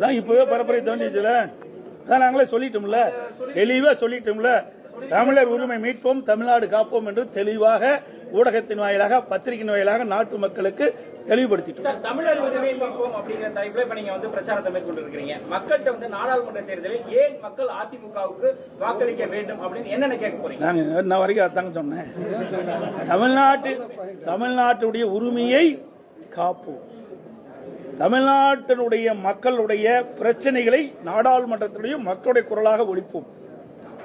அதான் இப்பவே பரப்புரை தோண்டிச்சுல அதான் நாங்களே சொல்லிட்டோம்ல. தெளிவா சொல்லிட்டோம்ல. தமிழர் உரிமை மீட்போம் தமிழ்நாடு காப்போம் என்று தெளிவாக ஊடகத்தின் வாயிலாக பத்திரிகையின் வாயிலாக நாட்டு மக்களுக்கு தெளிவுபடுத்திட்டோம். தமிழர் உரிமை மீட்போம் அப்படிங்கிற தலைப்புல இப்ப நீங்க வந்து பிரச்சாரத்தை மேற்கொண்டு இருக்கிறீங்க மக்கள்கிட்ட வந்து நாடாளுமன்ற தேர்தலில் ஏன் மக்கள் அதிமுகவுக்கு வாக்களிக்க வேண்டும் அப்படின்னு என்னென்ன கேட்க போறீங்க? நான் இன்ன வரைக்கும் அதாங்க சொன்னேன். தமிழ்நாட்டு தமிழ்நாட்டுடைய உரிமையை காப்போம். தமிழ்நாட்டினுடைய மக்களுடைய பிரச்சனைகளை நாடாளுமன்றத்தினுடைய மக்களுடைய குரலாக ஒழிப்போம்.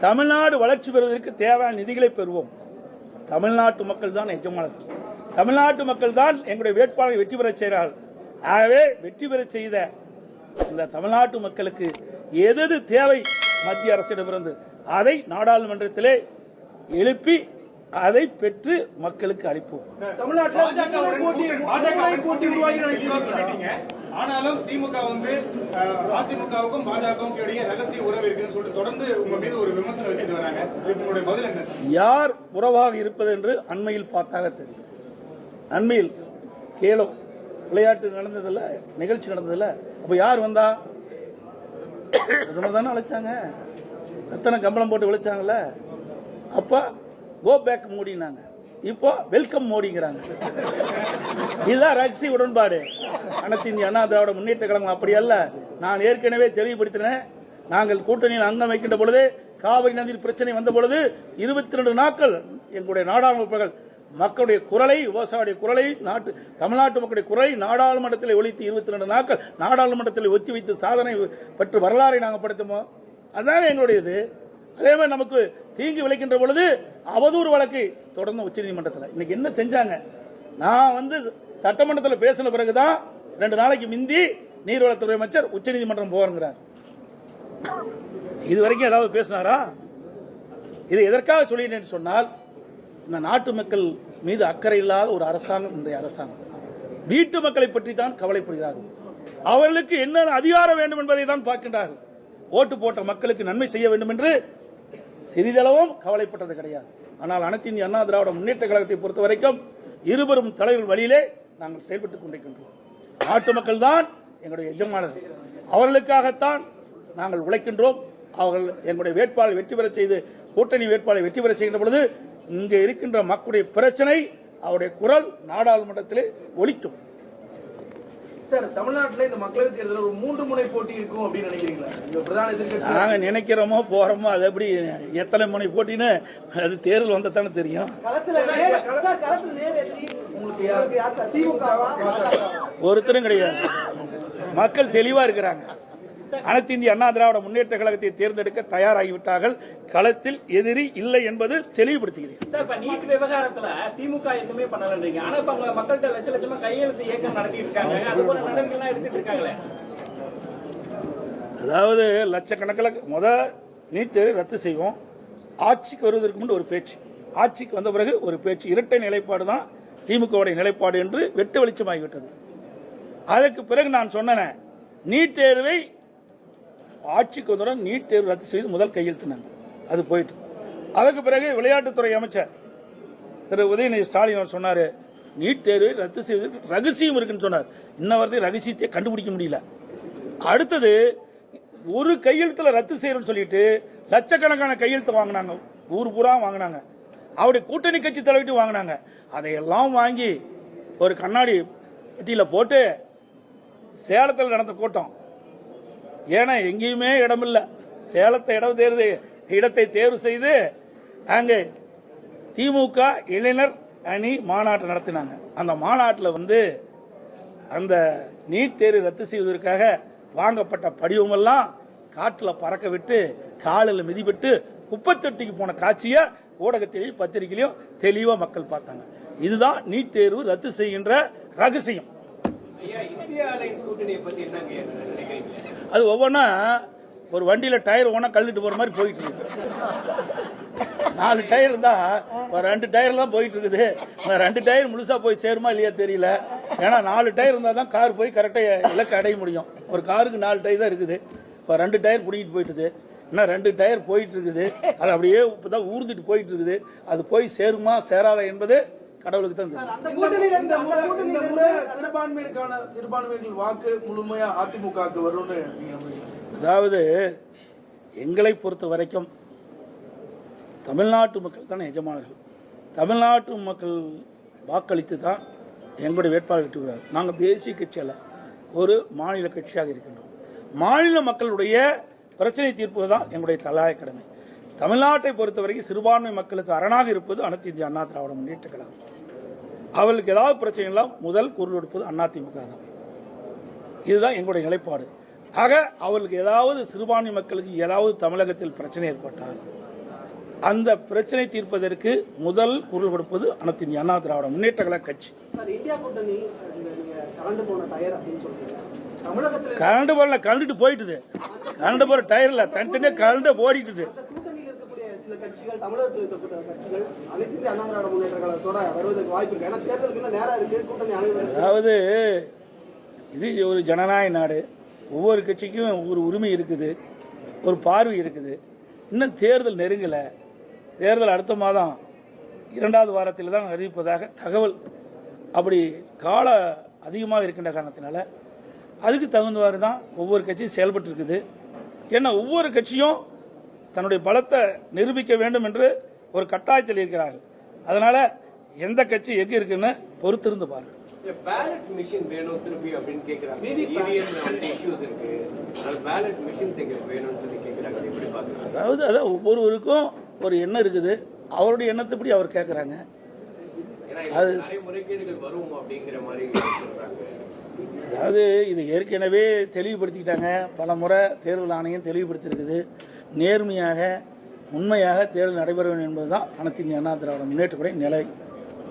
தமிழ்நாடு வளர்ச்சி பெறுவதற்கு தேவையான நிதிகளை பெறுவோம். தமிழ்நாட்டு மக்கள் தான் எஜமானது தமிழ்நாட்டு மக்கள் தான் எங்களுடைய வேட்பாளரை வெற்றி பெறச் செய்கிறார்கள். ஆகவே வெற்றி பெறச் செய்த இந்த தமிழ்நாட்டு மக்களுக்கு எது தேவை மத்திய அரசிடமிருந்து அதை நாடாளுமன்றத்திலே எழுப்பி அதை பெற்று மக்களுக்கு அளிப்போம். ஆனாலும் திமுக வந்து அதிமுகவுக்கும் பாஜகவுக்கும் இடையே ரகசிய உறவு இருக்குன்னு சொல்லிட்டு தொடர்ந்து உங்க மீது ஒரு விமர்சனம் வச்சுட்டு வராங்க. உங்களுடைய பதில் என்ன? யார் உறவாக இருப்பது என்று அண்மையில் பார்த்தாக தெரியும். அண்மையில் கேலோ விளையாட்டு நடந்ததில்ல நிகழ்ச்சி நடந்ததில்ல. அப்ப யார் வந்தா? பிரதமர் தானே அழைச்சாங்க. எத்தனை கம்பளம் போட்டு விழிச்சாங்கல்ல அப்ப கோ பேக் மோடினாங்க. இப்போ வெல்கம் மோடிங்கிறாங்க. இதுதான் ரகசிய உடன்பாடு. அனைத்து இந்திய அண்ணா திராவிட முன்னேற்ற கழகம் அப்படி அல்ல. நான் ஏற்கனவே தெளிவுபடுத்தினேன். நாங்கள் கூட்டணியில் அங்கம் வைக்கின்ற பொழுது காவிரி நதியில் பிரச்சனை வந்த பொழுது இருபத்தி ரெண்டு நாட்கள் எங்களுடைய நாடாளுமன்ற மக்களுடைய குரலை விவசாயிய குரலை நாட்டு தமிழ்நாட்டு மக்களுடைய குரலை நாடாளுமன்றத்தில் ஒழித்து இருபத்தி ரெண்டு நாட்கள் நாடாளுமன்றத்தில் ஒத்தி வைத்து சாதனை பெற்று வரலாறை நாங்கள் படுத்துமோம் அதுதான் எங்களுடைய இது அதே மாதிரி நமக்கு தீங்கு விளைக்கின்ற பொழுது அவதூறு வழக்கு தொடர்ந்து உச்சநீதிமன்றத்தில் இன்னைக்கு என்ன செஞ்சாங்க? நான் வந்து சட்டமன்றத்தில் பேசின பிறகுதான் ரெண்டு நாளைக்கு மிந்தி நீர்வளத்துறை அமைச்சர் உச்சநீதிமன்றம் போகிறேங்கிறார் இது வரைக்கும் ஏதாவது பேசினாரா? இது எதற்காக சொல்லினேன் சொன்னால் இந்த நாட்டு மக்கள் மீது அக்கறை இல்லாத ஒரு அரசாங்கம் இன்றைய அரசாங்கம். வீட்டு மக்களை பற்றி தான் கவலைப்படுகிறார்கள். அவர்களுக்கு என்ன அதிகாரம் வேண்டும் என்பதை தான் பார்க்கின்றார்கள். ஓட்டு போட்ட மக்களுக்கு நன்மை செய்ய வேண்டும் என்று சிறிதளவும் கவலைப்பட்டது கிடையாது. ஆனால் அனைத்து இந்திய அண்ணா திராவிட முன்னேற்ற கழகத்தை பொறுத்த வரைக்கும் இருவரும் தலைவர் வழியிலே நாங்கள் செயல்பட்டுக் கொண்டிருக்கின்றோம். நாட்டு மக்கள் தான் எங்களுடைய எஜமானர்கள் அவர்களுக்காகத்தான் நாங்கள் உழைக்கின்றோம். அவர்கள் எங்களுடைய வேட்பாளர் வெற்றி பெற செய்து கூட்டணி வேட்பாளர் வெற்றி பெற செய்கின்ற பொழுது இங்கே இருக்கின்ற மக்களுடைய பிரச்சனை அவருடைய குரல் நாடாளுமன்றத்திலே ஒழிக்கும் சார் தமிழ்நாட்டுல இந்த மக்களவைத் தேர்தல் ஒரு மூன்று முனை போட்டி இருக்கும் அப்படின்னு நினைக்கிறீங்களா? இந்த பிரதான எதிர்க்கட்சி நாங்க நினைக்கிறோமோ போறோமோ அது எப்படி எத்தனை மணி போட்டின்னு அது தேர்தல் வந்தா தானே தெரியும் ஒருத்தரும் கிடையாது. மக்கள் தெளிவா இருக்கிறாங்க. அனைத்து இந்திய அண்ணா திராவிட முன்னேற்ற கழகத்தை தேர்ந்தெடுக்க தயாராகிவிட்டார்கள். களத்தில் எதிரி இல்லை என்பது தெளிவுபடுத்துகிறேன். சார் இப்ப நீட் விவகாரத்துல திமுக எதுவுமே பண்ணலன்றீங்க. ஆனா இப்ப அங்க மக்கள்கிட்ட லட்ச லட்சமா கையெழுத்து இயக்கம் நடத்திட்டு இருக்காங்க அது போல நடவடிக்கை எடுத்துட்டு இருக்காங்களே. அதாவது லட்சக்கணக்கில் முத நீட் தேர்வு ரத்து செய்வோம். ஆட்சிக்கு வருவதற்கு முன் ஒரு பேச்சு. ஆட்சிக்கு வந்த பிறகு ஒரு பேச்சு. இரட்டை நிலைப்பாடு தான் திமுகவுடைய நிலைப்பாடு என்று வெட்டு வெளிச்சமாகிவிட்டது. அதற்கு பிறகு நான் சொன்னேன் நீட் தேர்வை ஆட்சிக்கு வந்தவுடன் நீட் தேர்வு ரத்து செய்து முதல் கையெழுத்துனாங்க அது போயிட்டு. அதற்கு பிறகு விளையாட்டுத்துறை அமைச்சர் திரு உதயநிதி ஸ்டாலின் அவர் சொன்னாரு நீட் தேர்வை ரத்து செய்வதற்கு ரகசியம் இருக்குன்னு சொன்னார். இன்ன வரைக்கும் ரகசியத்தை கண்டுபிடிக்க முடியல. அடுத்தது ஒரு கையெழுத்துல ரத்து செய்யறோம்னு சொல்லிட்டு லட்சக்கணக்கான கையெழுத்து வாங்கினாங்க. ஊர் பூரா வாங்கினாங்க. அவருடைய கூட்டணி கட்சி தலைவிட்டு வாங்கினாங்க. அதையெல்லாம் வாங்கி ஒரு கண்ணாடி பெட்டியில போட்டு சேலத்தில் நடந்த கூட்டம். ஏன்னா எங்கேயுமே இடமில்லை. சேலத்தை இடம் தேர்வு இடத்தை தேர்வு செய்து அங்கே திமுக இளைஞர் அணி மாநாட்டை நடத்தினாங்க. அந்த மாநாட்டில் வந்து அந்த நீட் தேர்வு ரத்து செய்வதற்காக வாங்கப்பட்ட படிவமெல்லாம் காட்டில் பறக்க விட்டு காலில் மிதிபட்டு குப்பத்தொட்டிக்கு போன காட்சியை ஊடகத்திலையும் பத்திரிகையிலையும் தெளிவாக மக்கள் பார்த்தாங்க. இதுதான் நீட் தேர்வு ரத்து செய்கின்ற ரகசியம். அது ஒவ்வொன்றா ஒரு வண்டியில் டயர் ஒன்றா கழுட்டு போகிற மாதிரி போயிட்டு இருக்கு. நாலு டயர் தான் ஒரு ரெண்டு டயர் தான் போயிட்டு இருக்குது. ரெண்டு டயர் முழுசா போய் சேருமா இல்லையா தெரியல. ஏன்னா நாலு டயர் இருந்தால் தான் கார் போய் கரெக்டாக இலக்கு அடைய முடியும். ஒரு காருக்கு நாலு டயர் தான் இருக்குது. இப்போ ரெண்டு டயர் பிடிக்கிட்டு போயிட்டுது இன்னும் ரெண்டு டயர் போயிட்டு இருக்குது. அது அப்படியே இப்போ தான் ஊர்ந்துட்டு போயிட்டு இருக்குது. அது போய் சேருமா சேராதா என்பது கடவுளுக்கு தான் தெரியும். அந்த கூட்டணியில இருந்து அந்த இந்த கூட்டணியில முறை இருந்து சிறுபான்மையினருக்கான சிறுபான்மையினர் வாக்கு முழுமையா அதிமுகவுக்கு வரும்னு? அதாவது எங்களை பொறுத்த வரைக்கும் தமிழ்நாட்டு மக்கள் தான் எஜமானர்கள். தமிழ்நாட்டு மக்கள் வாக்களித்து தான் எங்களுடைய வேட்பாளர் வெற்றி நாங்கள் தேசிய கட்சி அல்ல ஒரு மாநில கட்சியாக இருக்கின்றோம். மாநில மக்களுடைய பிரச்சனை தீர்ப்பது தான் எங்களுடைய தலையாய கடமை. தமிழ்நாட்டை பொறுத்தவரைக்கும் சிறுபான்மை மக்களுக்கு அரணாக இருப்பது அனைத்து இந்திய அண்ணா திராவிட முன்னேற்ற கழகம். அவர்களுக்கு ஏதாவது பிரச்சனை எல்லாம் முதல் குரல் கொடுப்பது அதிமுக தான். இதுதான் எங்களுடைய நிலைப்பாடு. ஆக அவர்களுக்கு ஏதாவது சிறுபான்மை மக்களுக்கு ஏதாவது தமிழகத்தில் பிரச்சனை ஏற்பட்டால் அந்த பிரச்சனை தீர்ப்பதற்கு முதல் குரல் கொடுப்பது அனைத்து அண்ணா திராவிட முன்னேற்ற கழக கட்சி. கரண்ட் போல கலந்துட்டு போயிட்டுது. கரண்ட் போற டயர்ல தனித்தனியா கரண்ட் ஓடிட்டுது. சில கட்சிகள் தமிழகத்தில் இருக்கக்கூடிய கட்சிகள் அனைத்து இந்திய அண்ணா திராவிட முன்னேற்ற கழகத்தோட வருவதற்கு வாய்ப்பு இருக்கு. ஏன்னா தேர்தலுக்கு இன்னும் நேரம் இருக்கு. கூட்டணி அனைவரும் அதாவது இது ஒரு ஜனநாயக நாடு. ஒவ்வொரு கட்சிக்கும் ஒரு உரிமை இருக்குது. ஒரு பார்வை இருக்குது. இன்னும் தேர்தல் நெருங்கலை. தேர்தல் அடுத்த மாதம் இரண்டாவது வாரத்தில் தான் அறிவிப்பதாக தகவல் அப்படி கால அதிகமாக இருக்கின்ற காரணத்தினால அதுக்கு தகுந்தவாறு தான் ஒவ்வொரு கட்சியும் செயல்பட்டு இருக்குது ஏன்னா ஒவ்வொரு கட்சியும் தன்னுடைய பலத்தை நிரூபிக்க வேண்டும் என்று ஒரு கட்டாயத்தில் இருக்கிறார்கள். அதனால எந்த கட்சி எங்க இருக்குன்னு பொறுத்திருந்து பாருங்க. பேலட் மிஷின் வேணும் திருப்பி அப்படின்னு பேலட் மிஷின்ஸ் எங்களுக்கு வேணும்னு சொல்லி அது எப்படி பாக்குறாங்க? அதாவது அதான் ஒவ்வொருவருக்கும் ஒரு எண்ணம் இருக்குது. அவருடைய எண்ணத்தைப்படி அவர் கேட்குறாங்க ஏன்னா இதுல நிறைய முறைகேடுகள் வரும் அப்படிங்கிற மாதிரி சொல்றாங்க. அதாவது இது ஏற்கனவே தெளிவுபடுத்திக்கிட்டாங்க. பல முறை தேர்தல் ஆணையம் தெளிவுபடுத்தியிருக்குது. நேர்மையாக உண்மையாக தேர்தல் நடைபெற வேண்டும் என்பதுதான் அனைத்து இந்திய அண்ணா திராவிட முன்னேற்றக்கூடிய நிலை.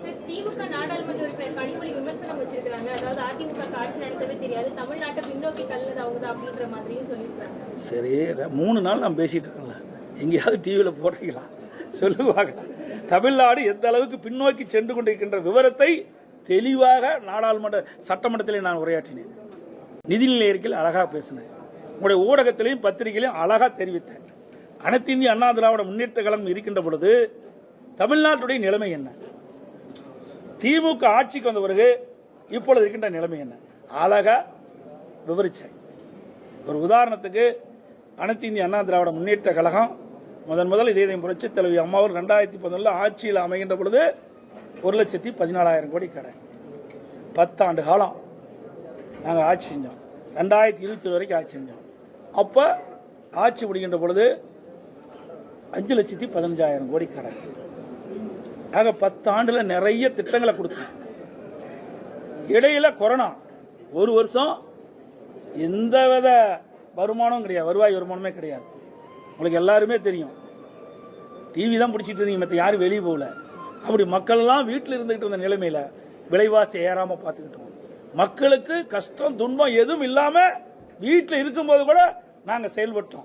சார், திமுக நாடாளுமன்ற உறுப்பினர் கனிமொழி விமர்சனம் வச்சிருக்காங்க அதாவது அதிமுக ஆட்சி நடத்தவே தெரியாது. தமிழ்நாட்டை பின்னோக்கி தள்ளது அவங்க தான் அப்படின்ற மாதிரியும் சொல்லியிருக்காங்க. சரி ர- மூணு நாள் நான் பேசிட்டு இருக்கேன்ல. எங்கேயாவது டிவியில் போடுறீங்களா? சொல்லுவாங்க. தமிழ்நாடு எந்த அளவுக்கு பின்னோக்கி சென்று கொண்டிருக்கின்ற விவரத்தை தெளிவாக நாடாளுமன்ற சட்டமன்றத்திலே நான் உரையாற்றினேன். நிதிநிலை அறிக்கையில் அழகாக பேசினேன். உங்களுடைய ஊடகத்திலையும் பத்திரிகையிலையும் அழகாக தெரிவித்தேன் அனைத்து இந்திய அண்ணா திராவிட முன்னேற்ற கழகம் இருக்கின்ற பொழுது தமிழ்நாட்டுடைய நிலைமை என்ன? திமுக ஆட்சிக்கு வந்த பிறகு இப்பொழுது இருக்கின்ற நிலைமை என்ன? அழகா விவரிச்சேன் ஒரு உதாரணத்துக்கு அனைத்து இந்திய அண்ணா திராவிட முன்னேற்ற கழகம் முதன் முதல் இதே புரட்சி தலைவி அம்மாவும் ரெண்டாயிரத்தி பதினொன்றில் ஆட்சியில் அமைகின்ற பொழுது ஒரு லட்சத்தி பதினாலாயிரம் கோடி கடன் பத்தாண்டு காலம் நாங்கள் ஆட்சி செஞ்சோம். ரெண்டாயிரத்தி இருபத்தி வரைக்கும் ஆட்சி செஞ்சோம். அப்போ ஆட்சி முடிகின்ற பொழுது அஞ்சு லட்சத்தி பதினஞ்சாயிரம் கோடி கடன். ஆக பத்து நிறைய திட்டங்களை கொடுத்தோம் இடையில கொரோனா. ஒரு வருஷம் எந்த வித வருமானமும் கிடையாது. வருவாய் வருமானமே கிடையாது. உங்களுக்கு எல்லாருமே தெரியும். டிவி தான் பிடிச்சிட்டு இருந்தீங்க. மற்ற யாரும் வெளியே போகல. அப்படி மக்கள் எல்லாம் வீட்டில் இருந்துகிட்டு இருந்த நிலைமையில விலைவாசி ஏறாம பார்த்துக்கிட்டோம். மக்களுக்கு கஷ்டம் துன்பம் எதுவும் இல்லாம வீட்டில் இருக்கும்போது கூட நாங்க செயல்பட்டோம்.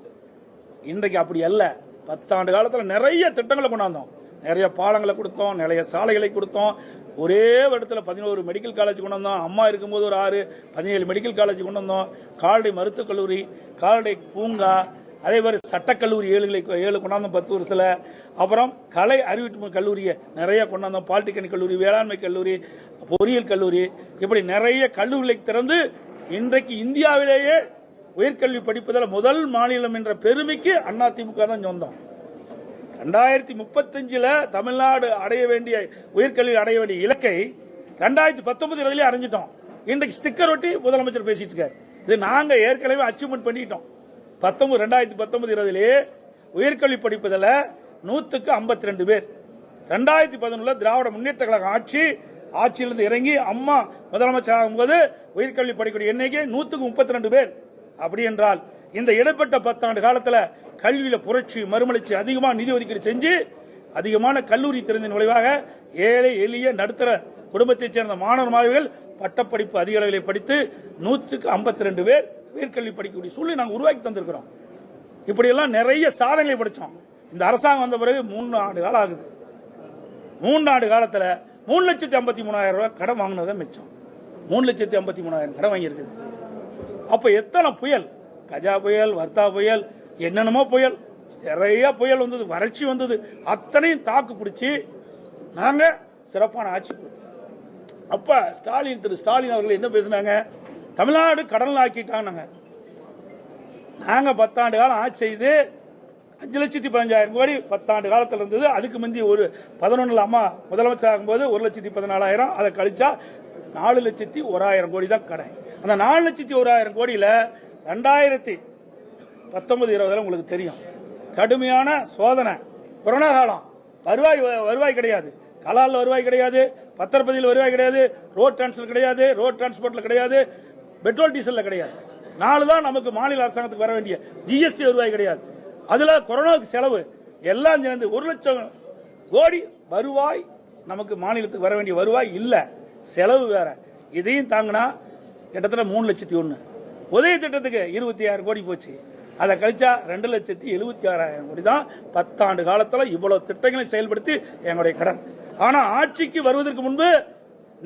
இன்றைக்கு அப்படி அல்ல. பத்தாண்டு காலத்துல நிறைய திட்டங்களை கொண்டாந்தோம். நிறைய பாலங்களை கொடுத்தோம் நிறைய சாலைகளை கொடுத்தோம். ஒரே இடத்துல பதினோரு மெடிக்கல் காலேஜ் கொண்டு வந்தோம். அம்மா இருக்கும்போது ஒரு ஆறு பதினேழு மெடிக்கல் காலேஜ் கொண்டு வந்தோம். கால்நடை மருத்துவக் கல்லூரி கால்நடை பூங்கா அதே மாதிரி சட்டக்கல்லூரி ஏழுகளை ஏழு கொண்டாந்தோம் பத்து வருஷத்தில். அப்புறம் கலை அறிவிப்பு கல்லூரியை நிறைய கொண்டாந்தோம் பாலிடெக்னிக் கல்லூரி வேளாண்மை கல்லூரி பொறியியல் கல்லூரி. இப்படி நிறைய கல்லூரிகளை திறந்து இன்றைக்கு இந்தியாவிலேயே உயர்கல்வி படிப்பதில் முதல் மாநிலம் என்ற பெருமைக்கு அதிமுக தான் சொந்தம். ரெண்டாயிரத்தி முப்பத்தஞ்சில் தமிழ்நாடு அடைய வேண்டிய உயர்கல்வி அடைய வேண்டிய இலக்கை ரெண்டாயிரத்தி பத்தொன்பது இருபதுலயே அடைஞ்சிட்டோம். இன்றைக்கு ஸ்டிக்கர் ஒட்டி முதலமைச்சர் பேசிட்டு இருக்காரு. இது நாங்கள் ஏற்கனவே அச்சீவ்மெண்ட் பண்ணிட்டோம். பத்தொன்பது ரெண்டாயிரத்தி பத்தொன்பது இருபதுலேயே உயர்கல்வி படிப்பதில் நூற்றுக்கு ஐம்பத்தி ரெண்டு பேர். ரெண்டாயிரத்தி பதினொன்றில் திராவிட முன்னேற்ற கழகம் ஆட்சி ஆட்சியிலிருந்து இறங்கி அம்மா முதலமைச்சர் ஆகும்போது உயர்கல்வி படிக்கக்கூடிய எண்ணிக்கை நூற்றுக்கு முப்பத்தி ரெண்டு பேர். அப்படி என்றால் இந்த இடைப்பட்ட பத்தாண்டு காலத்தில் கல்வியில புரட்சி மறுமலர்ச்சி அதிகமாக நிதி ஒதுக்கீடு செஞ்சு அதிகமான கல்லூரி திறந்த விளைவாக ஏழை எளிய நடுத்தர குடும்பத்தைச் சேர்ந்த மாணவர் மாணவிகள் பட்டப்படிப்பு அதிக அளவில் படித்து நூற்றுக்கு ஐம்பத்தி ரெண்டு பேர் உயர்கல்வி படிக்கக்கூடிய சூழ்நிலை நாங்கள் உருவாக்கி தந்திருக்கிறோம். இப்படியெல்லாம் நிறைய சாதனைகளை படித்தோம் இந்த அரசாங்கம் வந்த பிறகு மூணு ஆண்டு காலம் ஆகுது. மூணு ஆண்டு காலத்தில் மூணு லட்சத்தி ஐம்பத்தி மூணாயிரம் ரூபாய் கடன் வாங்கினதான் மிச்சம். மூணு லட்சத்தி ஐம்பத்தி மூணாயிரம் கடன் வாங்கியிருக்குது. அப்ப எத்தனை புயல்? கஜா புயல் வர்த்தா புயல் என்னென்னமோ புயல். நிறைய புயல் வந்தது வறட்சி வந்தது. அத்தனையும் தாக்கு பிடிச்சி நாங்க சிறப்பான ஆட்சி கொடுத்தோம். அப்ப ஸ்டாலின் திரு ஸ்டாலின் அவர்கள் என்ன பேசினாங்க? தமிழ்நாடு கடல் ஆக்கிட்டாங்க நாங்க பத்தாண்டு காலம் ஆட்சி செய்து அஞ்சு லட்சத்தி பதினஞ்சாயிரம் கோடி பத்தாண்டு காலத்தில் இருந்தது. அதுக்கு முந்தி ஒரு பதினொன்னுல அம்மா முதலமைச்சர் ஆகும்போது ஒரு லட்சத்தி பதினாலாயிரம். அதை கழிச்சா நாலு லட்சத்தி ஓராயிரம் கோடி தான் கடை அந்த நாலு லட்சத்தி ஓராயிரம் கோடியில் ரெண்டாயிரத்தி பத்தொன்பது இருபதில் உங்களுக்கு தெரியும். கடுமையான சோதனை. கொரோனா காலம். வருவாய் வருவாய் கிடையாது. கலால் வருவாய் கிடையாது. பத்திரப்பதியில் வருவாய் கிடையாது. ரோட் டிரான்ஸ்பர் கிடையாது. ரோட் டிரான்ஸ்போர்ட்டில் கிடையாது. பெட்ரோல் டீசலில் கிடையாது. நாலு தான் நமக்கு மாநில அரசாங்கத்துக்கு வர வேண்டிய ஜிஎஸ்டி வருவாய் கிடையாது. அதில் கொரோனாவுக்கு செலவு. எல்லாம் சேர்ந்து ஒரு லட்சம் கோடி வருவாய் நமக்கு மாநிலத்துக்கு வர வேண்டிய வருவாய் இல்லை. செலவு வேற. இதையும் தாங்கினா கிட்டத்தட்ட மூணு லட்சத்தி ஒன்று உதய திட்டத்துக்கு இருபத்தி ஆறு கோடி போச்சு. அதை கழிச்சா ரெண்டு லட்சத்தி எழுபத்தி ஆறாயிரம் கோடி தான் பத்தாண்டு காலத்தில் இவ்வளவு திட்டங்களை செயல்படுத்தி எங்களுடைய கடன். ஆனால் ஆட்சிக்கு வருவதற்கு முன்பு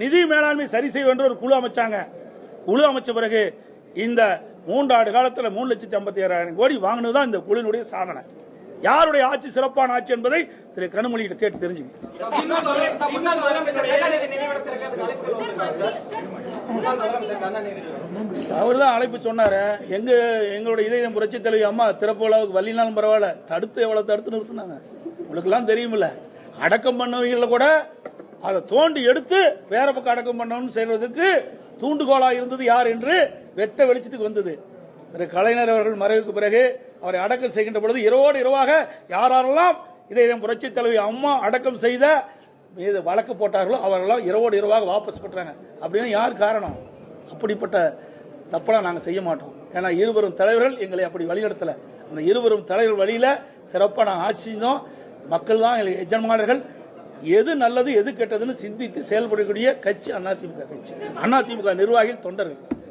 நிதி மேலாண்மை சரி செய்ய வேண்டும் ஒரு குழு அமைச்சாங்க. குழு அமைச்ச பிறகு இந்த மூன்றாண்டு காலத்தில் மூணு லட்சத்தி ஐம்பத்தி ஆறாயிரம் கோடி வாங்கினது தான் இந்த குழுவினுடைய சாதனை. யாருடைய ஆட்சி சிறப்பான ஆட்சி என்பதை திரு கனிமொழி கேட்டு தெரிஞ்சுங்க. அழைப்பு அவர் தான் அழைப்பு சொன்னாரு. எங்க எங்களுடைய இதயம் புரட்சி தலைவி அம்மா திறப்பு விழாவுக்கு வள்ளினாலும் பரவாயில்ல. தடுத்து எவ்வளவு தடுத்து நிறுத்தினாங்க. உங்களுக்கெல்லாம் தெரியுமில்ல. அடக்கம் பண்ணவங்கள கூட அதை தோண்டி எடுத்து வேற பக்கம் அடக்கம் பண்ணணும்னு செய்வதற்கு தூண்டுகோலா இருந்தது யார் என்று வெட்ட வெளிச்சத்துக்கு வந்தது. திரு கலைஞர் அவர்கள் மறைவுக்கு பிறகு அவரை அடக்கம் செய்கின்ற பொழுது இரவோடு இரவாக யாரெல்லாம் இதை புரட்சி தலைவி அம்மா அடக்கம் செய்த மீது வழக்கு போட்டார்களோ அவர்களெல்லாம் இரவோடு இரவாக வாபஸ் பெற்றாங்க. அப்படின்னு யார் காரணம்? அப்படிப்பட்ட தப்பெல்லாம் நாங்கள் செய்ய மாட்டோம். ஏன்னா இருவரும் தலைவர்கள் எங்களை அப்படி வழிநடத்தலை. அந்த இருவரும் தலைவர் வழியில் சிறப்பாக நாங்கள் ஆட்சி செஞ்சோம். மக்கள் தான் எங்களுக்கு எஜமானர்கள். எது நல்லது எது கெட்டதுன்னு சிந்தித்து செயல்படக்கூடிய கட்சி அதிமுக கட்சி. அதிமுக நிர்வாகிகள் தொண்டர்கள்.